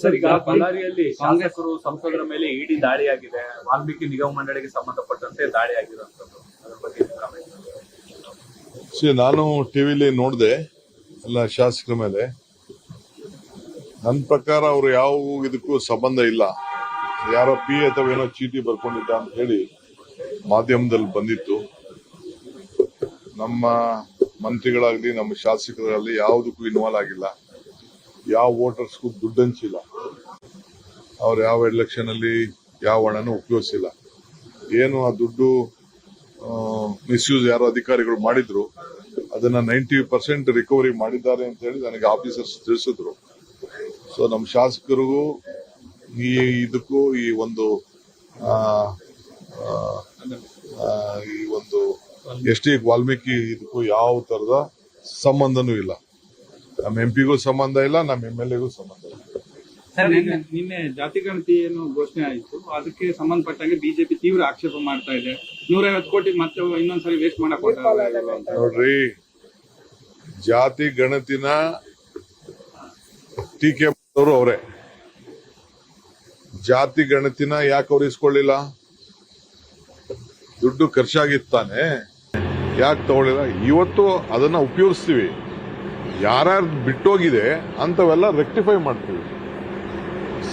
Sir ಈಗ ಬಳ್ಳಾರಿಯಲ್ಲಿ ಕಾಂಗ್ರೆಸ್- ಶಾಸಕರು ಸಂಸದರ ಮೇಲೆ ಇಡಿ ಆಗಿದೆ ವಾಲ್ಮೀಕಿ ನಿಗಮ ಮಂಡಳಿಗೆ ಸಂಬಂಧಪಟ್ಟಂತೆ ದಾಳಿ ಆಗಿರುವಂತದ್ದು ಅದ್ರ ಬಗ್ಗೆ ಕಾಮೆಂಟ್ ನಾನು ಟಿವಿಲಿ ನೋಡಿದೆ ಎಲ್ಲ ಶಾಸಕರ ಮೇಲೆ. ನನ್ನ ಪ್ರಕಾರ ಅವರು ಯಾವ ಇದಕ್ಕೂ ಸಂಬಂಧ ಇಲ್ಲ. ಯಾರೋ ಪಿ ಅಥವಾ ಏನೋ ಚೀಟಿ ಬರ್ಕೊಂಡಿದ್ದ ಅಂತ ಹೇಳಿ ಮಾಧ್ಯಮದಲ್ಲಿ ಬಂದಿತ್ತು. ನಮ್ಮ ಮಂತ್ರಿಗಳಾಗಲಿ ನಮ್ಮ ಶಾಸಕರಾಗಲಿ ಯಾವುದಕ್ಕೂ ಇನ್ವಾಲ್ವ್ ಆಗಿಲ್ಲ. ಯಾವ ವೋಟರ್ಸ್ಗೂ ದುಡ್ಡು ಹಂಚಿಲ್ಲ ಅವ್ರು ಯಾವ ಎಲೆಕ್ಷನ್ ಅಲ್ಲಿ ಯಾವ ಹಣನೂ ಉಪಯೋಗಿಸಿಲ್ಲ. ಏನು ಆ ದುಡ್ಡು ಮಿಸ್ಯೂಸ್ ಯಾರು ಅಧಿಕಾರಿಗಳು ಮಾಡಿದ್ರು, ಅದನ್ನ ನೈಂಟಿ ಪರ್ಸೆಂಟ್ ರಿಕವರಿ ಮಾಡಿದ್ದಾರೆ ಅಂತ ಹೇಳಿ ನನಗೆ ಆಫೀಸರ್ಸ್ ತಿಳಿಸಿದ್ರು. ಸೊ, ನಮ್ಮ ಶಾಸಕರಿಗೂ ಈ ಇದಕ್ಕೂ ಈ ಒಂದು ಈ ಒಂದು ಎಸ್ ಟಿ ವಾಲ್ಮೀಕಿ ಇದಕ್ಕೂ ಯಾವ ತರದ ಸಂಬಂಧನೂ ಇಲ್ಲ. ನಮ್ಮ ಎಂ ಪಿಗೂ ಸಂಬಂಧ ಇಲ್ಲ ನಮ್ಮ ಎಂ ಎಲ್ ಎಗೂ ಸಂಬಂಧ ಇಲ್ಲ. ನಿನ್ನೆ ಜಾತಿ ಗಣತಿ ಏನು ಘೋಷಣೆ ಆಯಿತು. ಅದಕ್ಕೆ ಸಂಬಂಧಪಟ್ಟಂಗೆ ಬಿಜೆಪಿ ತೀವ್ರ ಆಕ್ಷೇಪ ಮಾಡ್ತಾ ಇದೆ. ನೂರೈವತ್ತು ಕೋಟಿ ಮತ್ತೆ ಇನ್ನೊಂದ್ಸರಿ ವೇಸ್ಟ್ ಮಾಡಕ್. ನೋಡ್ರಿ ಜಾತಿ ಗಣತಿನ ಟೀಕೆ ಮಾಡೋರು ಅವರೇ. ಜಾತಿ ಗಣತಿನ ಯಾಕೆ ಅವ್ರು ಇಸ್ಕೊಳ್ಳಿಲ್ಲ? ದುಡ್ಡು ಖರ್ಚಾಗಿತ್ತಾನೆ ಯಾಕೆ ತಗೊಳ್ಳಿಲ್ಲ? ಇವತ್ತು ಅದನ್ನ ಉಪಯೋಗಿಸ್ತೀವಿ. ಯಾರ್ಯಾರು ಬಿಟ್ಟೋಗಿದೆ ಅಂತವೆಲ್ಲ ರೆಕ್ಟಿಫೈ ಮಾಡ್ತೀವಿ.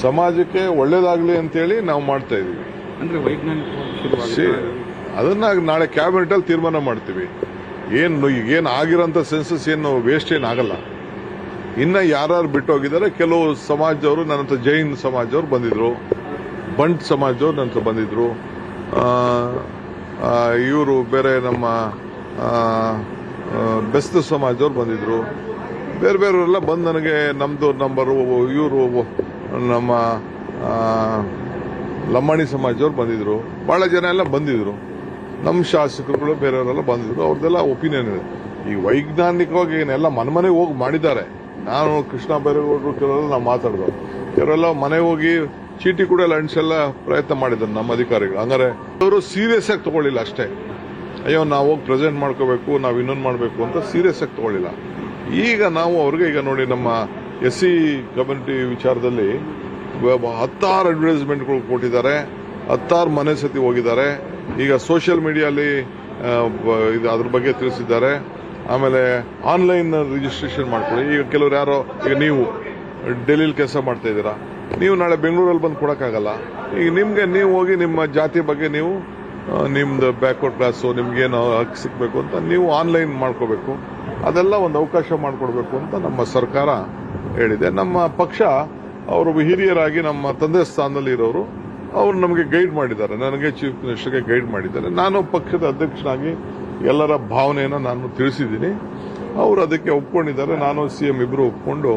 ಸಮಾಜಕ್ಕೆ ಒಳ್ಳೇದಾಗಲಿ ಅಂತೇಳಿ ನಾವು ಮಾಡ್ತಾ ಇದೀವಿ. ಅಂದ್ರೆ ವೈಜ್ಞಾನಿಕ ಅದನ್ನ ನಾಳೆ ಕ್ಯಾಬಿನೆಟ್ ಅಲ್ಲಿ ತೀರ್ಮಾನ ಮಾಡ್ತೀವಿ. ಏನು ಏನ್ ಆಗಿರೋಂಥ ಸೆನ್ಸಸ್ ಏನು ವೇಸ್ಟ್ ಏನಾಗಲ್ಲ ಆಗಲ್ಲ. ಇನ್ನ ಯಾರು ಬಿಟ್ಟೋಗಿದ್ದಾರೆ ಕೆಲವು ಸಮಾಜದವರು ನನ್ನ ಹತ್ರ ಜೈನ್ ಸಮಾಜದವ್ರು ಬಂದಿದ್ರು. ಬಂಟ್ ಸಮಾಜದವ್ರು ನನ್ನ ಬಂದಿದ್ರು. ಇವರು ಬೇರೆ ನಮ್ಮ ಬೆಸ್ತ ಸಮಾಜದವ್ರು ಬಂದಿದ್ರು. ಬೇರೆ ಬೇರೆಯವರೆಲ್ಲ ಬಂದು ನನಗೆ ನಮ್ಮದು ನಂಬರ್ ಇವರು ನಮ್ಮ ಲಂಬಾಣಿ ಸಮಾಜದವ್ರು ಬಂದಿದ್ರು. ಭಾಳ ಜನ ಎಲ್ಲ ಬಂದಿದ್ರು. ನಮ್ಮ ಶಾಸಕರುಗಳು ಬೇರೆಯವರೆಲ್ಲ ಬಂದಿದ್ರು. ಅವ್ರದ್ದೆಲ್ಲ ಒಪಿನಿಯನ್ ಇದೆ. ಈ ವೈಜ್ಞಾನಿಕವಾಗಿ ಏನೆಲ್ಲ ಮನೆ ಮನೆಗೆ ಹೋಗಿ ಮಾಡಿದ್ದಾರೆ. ನಾನು ಕೃಷ್ಣ ಬೈರೇಗೌಡರು ಕೆಲವರು ನಾವು ಮಾತಾಡಿದ್ರು ಕೆಲವೆಲ್ಲ ಮನೆಗೆ ಹೋಗಿ ಚೀಟಿ ಕೂಡ ಎಲ್ಲ ಅಂಟಿಸೆಲ್ಲ ಪ್ರಯತ್ನ ಮಾಡಿದ್ದಾರೆ ನಮ್ಮ ಅಧಿಕಾರಿಗಳು. ಹಂಗಾರೆ ಅವರು ಸೀರಿಯಸ್ ಆಗಿ ತಗೊಳ್ಳಿಲ್ಲ ಅಷ್ಟೇ. ಅಯ್ಯೋ, ನಾವು ಹೋಗಿ ಪ್ರೆಸೆಂಟ್ ಮಾಡ್ಕೋಬೇಕು, ನಾವು ಇನ್ನೊಂದು ಮಾಡಬೇಕು ಅಂತ ಸೀರಿಯಸ್ ಆಗಿ ತಗೊಳ್ಳಿಲ್ಲ. ಈಗ ನಾವು ಅವ್ರಿಗೆ ಈಗ ನೋಡಿ ನಮ್ಮ ಎಸ್ ಸಿ ಕಮ್ಯುನಿಟಿ ವಿಚಾರದಲ್ಲಿ ಹತ್ತಾರು ಅಡ್ವರ್ಟೈಸ್ಮೆಂಟ್ಗಳು ಕೊಟ್ಟಿದ್ದಾರೆ, ಹತ್ತಾರು ಮನೆ ಸತಿ ಹೋಗಿದ್ದಾರೆ. ಈಗ ಸೋಷಿಯಲ್ ಮೀಡಿಯಲ್ಲಿ ಇದು ಅದ್ರ ಬಗ್ಗೆ ತಿಳಿಸಿದ್ದಾರೆ. ಆಮೇಲೆ ಆನ್ಲೈನ್ ರಿಜಿಸ್ಟ್ರೇಷನ್ ಮಾಡ್ಕೊಳ್ಳಿ. ಈಗ ಕೆಲವರು ಯಾರೋ, ಈಗ ನೀವು ಡೆಲ್ಲಿಲಿ ಕೆಲಸ ಮಾಡ್ತಾ ಇದ್ದೀರಾ. ನೀವು ನಾಳೆ ಬೆಂಗಳೂರಲ್ಲಿ ಬಂದು ಕೊಡೋಕ್ಕಾಗಲ್ಲ. ಈಗ ನಿಮಗೆ ನೀವು ಹೋಗಿ ನಿಮ್ಮ ಜಾತಿ ಬಗ್ಗೆ ನೀವು ನಿಮ್ದು ಬ್ಯಾಕ್ವರ್ಡ್ ಕ್ಲಾಸು ನಿಮ್ಗೇನು ಹಕ್ಕು ಸಿಗಬೇಕು ಅಂತ ನೀವು ಆನ್ಲೈನ್ ಮಾಡ್ಕೋಬೇಕು. ಅದೆಲ್ಲ ಒಂದು ಅವಕಾಶ ಮಾಡಿಕೊಡ್ಬೇಕು ಅಂತ ನಮ್ಮ ಸರ್ಕಾರ ಹೇಳಿದೆ. ನಮ್ಮ ಪಕ್ಷ, ಅವರು ಹಿರಿಯರಾಗಿ ನಮ್ಮ ತಂದೆ ಸ್ಥಾನದಲ್ಲಿ ಇರೋರು, ಅವರು ನಮಗೆ ಗೈಡ್ ಮಾಡಿದ್ದಾರೆ. ನನಗೆ ಚೀಫ್ ಮಿನಿಸ್ಟರ್ಗೆ ಗೈಡ್ ಮಾಡಿದ್ದಾರೆ. ನಾನು ಪಕ್ಷದ ಅಧ್ಯಕ್ಷನಾಗಿ ಎಲ್ಲರ ಭಾವನೆಯನ್ನು ನಾನು ತಿಳಿಸಿದ್ದೀನಿ. ಅವರು ಅದಕ್ಕೆ ಒಪ್ಕೊಂಡಿದ್ದಾರೆ. ನಾನು ಸಿ ಎಂ ಇಬ್ಬರು ಒಪ್ಕೊಂಡು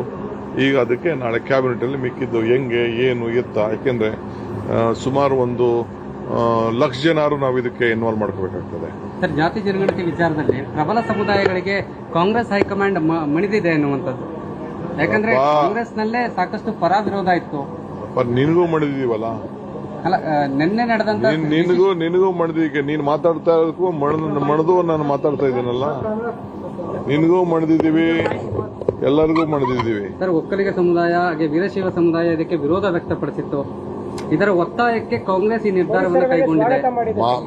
ಈಗ ಅದಕ್ಕೆ ನಾಳೆ ಕ್ಯಾಬಿನೆಟ್ ಅಲ್ಲಿ ಮಿಕ್ಕಿದ್ದು ಹೆಂಗೆ, ಏನು, ಎತ್ತ, ಯಾಕೆಂದ್ರೆ ಸುಮಾರು ಒಂದು ಲಕ್ಷ ಜನರು ನಾವು ಇದಕ್ಕೆ ಇನ್ವಾಲ್ವ್ ಮಾಡ್ಕೋಬೇಕಾಗ್ತದೆ. ಸರ್ ಜಾತಿ ಜನಗಣತಿ ವಿಚಾರದಲ್ಲಿ ಪ್ರಬಲ ಸಮುದಾಯಗಳಿಗೆ ಕಾಂಗ್ರೆಸ್ ಹೈಕಮಾಂಡ್ ಮಣಿದಿದೆ ಎನ್ನುವಂಥದ್ದು. ಯಾಕಂದ್ರೆ ಕಾಂಗ್ರೆಸ್ ನಲ್ಲೇ ಸಾಕಷ್ಟು ಪರ ವಿರೋಧ ಇತ್ತು ನಿನಗೂ ಮಣಿದಿದೀವಲ್ಲ? ಅಲ್ಲ ನಿನ್ನೆ ನಡೆದಂತ ನೀನ್- ನಿನಗೂ ನಿನಗೂ ಮಾಡಿದೀಗ ನೀನ್ ಮಾತಾಡ್ತಾ ಇರೋದಕ್ಕೂ ಮಣದು ಮಣದು ನಾನು ಮಾತಾಡ್ತಾ ಇದ್ದೀನಲ್ಲ? ನಿನಗೂ ಮಣಿದಿದ್ದೀವಿ ಎಲ್ಲರಿಗೂ ಮಣಿದಿದ್ದೀವಿ. ಸರ್ ಒಕ್ಕಲಿಗ ಸಮುದಾಯ ಹಾಗೆ ವೀರಶೈವ ಸಮುದಾಯ ಇದಕ್ಕೆ ವಿರೋಧ ವ್ಯಕ್ತಪಡಿಸಿತ್ತು. ಇದರ ಒತ್ತಾಯಕ್ಕೆ ಕಾಂಗ್ರೆಸ್ ಈ ನಿರ್ಧಾರವನ್ನು ಕೈಗೊಂಡಿದೆ.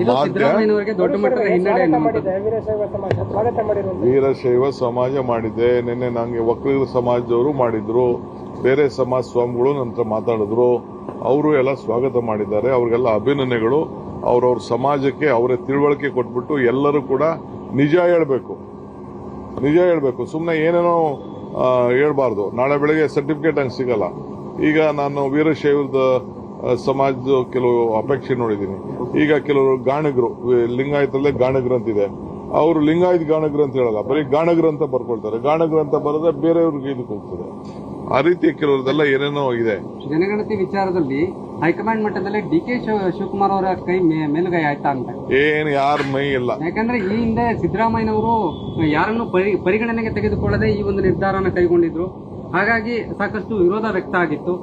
ಇದು ಸಿದ್ದರಾಮಯ್ಯನವರಿಗೆ ದೊಡ್ಡ ಮಟ್ಟದ ಹಿನ್ನಡೆ ವೀರಶೈವ ಸಮಾಜ ಮಾಡಿದೆ. ನಿನ್ನೆ ನಂಗೆ ಒಕ್ಕಲಿಗರ ಸಮಾಜದವರು ಮಾಡಿದ್ರು. ಬೇರೆ ಸಮಾಜ ಸ್ವಾಮಿಗಳು ನಂತರ ಮಾತಾಡಿದ್ರು. ಅವರು ಎಲ್ಲ ಸ್ವಾಗತ ಮಾಡಿದ್ದಾರೆ. ಅವ್ರಿಗೆಲ್ಲ ಅಭಿನಂದನೆಗಳು. ಅವ್ರವ್ರ ಸಮಾಜಕ್ಕೆ ಅವರ ತಿಳುವಳಿಕೆ ಕೊಟ್ಬಿಟ್ಟು ಎಲ್ಲರೂ ಕೂಡ ನಿಜ ಹೇಳ್ಬೇಕು. ನಿಜ ಹೇಳ್ಬೇಕು. ಸುಮ್ಮನೆ ಏನೇನೋ ಹೇಳ್ಬಾರ್ದು. ನಾಳೆ ಬೆಳಗ್ಗೆ ಸರ್ಟಿಫಿಕೇಟ್ ಹಂಗೆ ಸಿಗಲ್ಲ. ಈಗ ನಾನು ವೀರಶೈವದ ಸಮಾಜದ ಕೆಲವು ಅಪೇಕ್ಷೆ ನೋಡಿದ್ದೀನಿ. ಈಗ ಕೆಲವರು ಗಾಣಗರು ಲಿಂಗಾಯತಲ್ಲೇ ಗಾಣಗರು ಅಂತಿದೆ. ಅವರು ಲಿಂಗಾಯತ್ ಗಾಣಗರು ಅಂತ ಹೇಳಲ್ಲ ಬರೀ ಗಾಣಗರು ಅಂತ ಬರ್ಕೊಳ್ತಾರೆ. ಗಾಣಗರು ಅಂತ ಬರೆದ್ರೆ ಬೇರೆಯವ್ರಿಗೆ ಇದಕ್ಕೆ ಹೋಗ್ತದೆ ಆ ರೀತಿ ಕೆಲವ್ರದೆಲ್ಲ ಏನೇನೋ ಆಗಿದೆ ಜನಗಣತಿ ವಿಚಾರದಲ್ಲಿ ಹೈಕಮಾಂಡ್ ಮಟ್ಟದಲ್ಲಿ ಡಿ ಕೆ ಶಿವಕುಮಾರ್ ಅವರ ಕೈ ಮೇಲುಗೈ ಆಯ್ತಾ ಅಂತ. ಏನು ಯಾರ ಮೈ ಇಲ್ಲ. ಯಾಕಂದ್ರೆ ಈ ಹಿಂದೆ ಸಿದ್ದರಾಮಯ್ಯನವರು ಯಾರನ್ನು ಪರಿ ಪರಿಗಣನೆಗೆ ತೆಗೆದುಕೊಳ್ಳದೆ ಈ ಒಂದು ನಿರ್ಧಾರನ ಕೈಗೊಂಡಿದ್ರು. ಹಾಗಾಗಿ ಸಾಕಷ್ಟು ವಿರೋಧ ವ್ಯಕ್ತ ಆಗಿತ್ತು.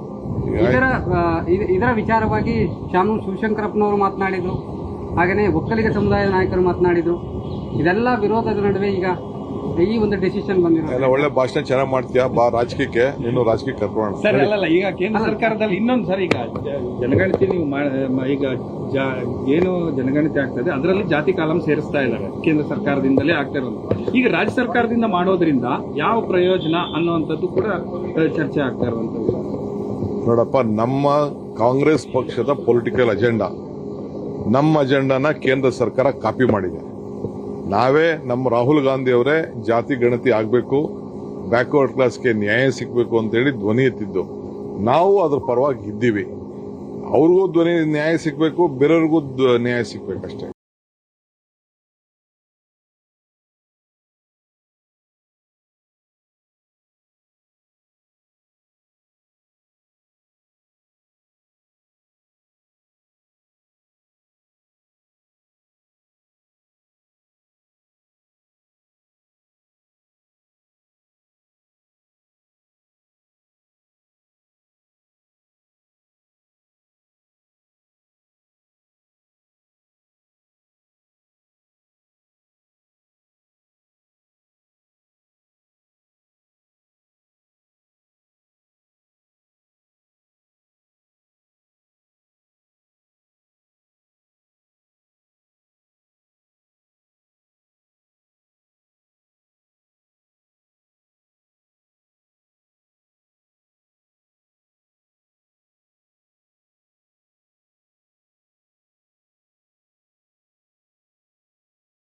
ಇದರ ಇದರ ವಿಚಾರವಾಗಿ ಶಾಮು ಶಿವಶಂಕರಪ್ಪನವರು ಮಾತನಾಡಿದರು. ಹಾಗೆಯೇ ಒಕ್ಕಲಿಗ ಸಮುದಾಯದ ನಾಯಕರು ಮಾತನಾಡಿದರು. ಇದೆಲ್ಲ ವಿರೋಧದ ನಡುವೆ ಈಗ ಈ ಒಂದು ಡಿಸಿಷನ್ ಬಂದಿರೋ ಎಲ್ಲ ಒಳ್ಳೆ ಭಾಷಣ ಚೆನ್ನಾಗಿ ಮಾಡ್ತೀಯಾ? ಬಾ ರಾಜಕೀಯಕ್ಕೆ. ನೀನು ರಾಜಕೀಯ ಕರ್ಕೊಂಡು ಸರ್ ಅಲ್ಲ ಈಗ ಕೇಂದ್ರ ಸರ್ಕಾರದಲ್ಲಿ ಇನ್ನೊಂದು ಸರ್ ಈಗ ಜನಗಣತಿ ನೀವು ಈಗ ಜ- ಏನು ಜನಗಣತಿ ಆಗ್ತದೆ ಅದರಲ್ಲಿ ಜಾತಿ ಕಾಲಂ ಸೇರಿಸ್ತಾ ಇದ್ದಾರೆ. ಕೇಂದ್ರ ಸರ್ಕಾರದಿಂದಲೇ ಆಗ್ತಾ ಇರೋದು. ಈಗ ರಾಜ್ಯ ಸರ್ಕಾರದಿಂದ ಮಾಡೋದ್ರಿಂದ ಯಾವ ಪ್ರಯೋಜನ ಅನ್ನುವಂಥದ್ದು ಕೂಡ ಚರ್ಚೆ ಆಗ್ತಾ ಇರುವಂತದ್ದು ನೋಡಪ್ಪ, ನಮ್ಮ ಕಾಂಗ್ರೆಸ್ ಪಕ್ಷದ ಪೊಲಿಟಿಕಲ್ ಅಜೆಂಡಾ ನಮ್ಮ ಅಜೆಂಡಾನ ಕೇಂದ್ರ ಸರ್ಕಾರ ಕಾಪಿ ಮಾಡಿದೆ. ನಾವೇ ನಮ್ಮ ರಾಹುಲ್ ಗಾಂಧಿ ಅವರೇ ಜಾತಿ ಗಣತಿ ಆಗಬೇಕು ಬ್ಯಾಕ್ವರ್ಡ್ ಕ್ಲಾಸ್ಗೆ ನ್ಯಾಯ ಸಿಗಬೇಕು ಅಂತೇಳಿ ಧ್ವನಿ ಎತ್ತಿದ್ದು. ನಾವು ಅದ್ರ ಪರವಾಗಿ ಇದ್ದೀವಿ. ಅವ್ರಿಗೂ ಧ್ವನಿ ನ್ಯಾಯ ಸಿಗಬೇಕು, ಬೇರೆಯವ್ರಿಗೂ ನ್ಯಾಯ ಸಿಗ್ಬೇಕಷ್ಟೇ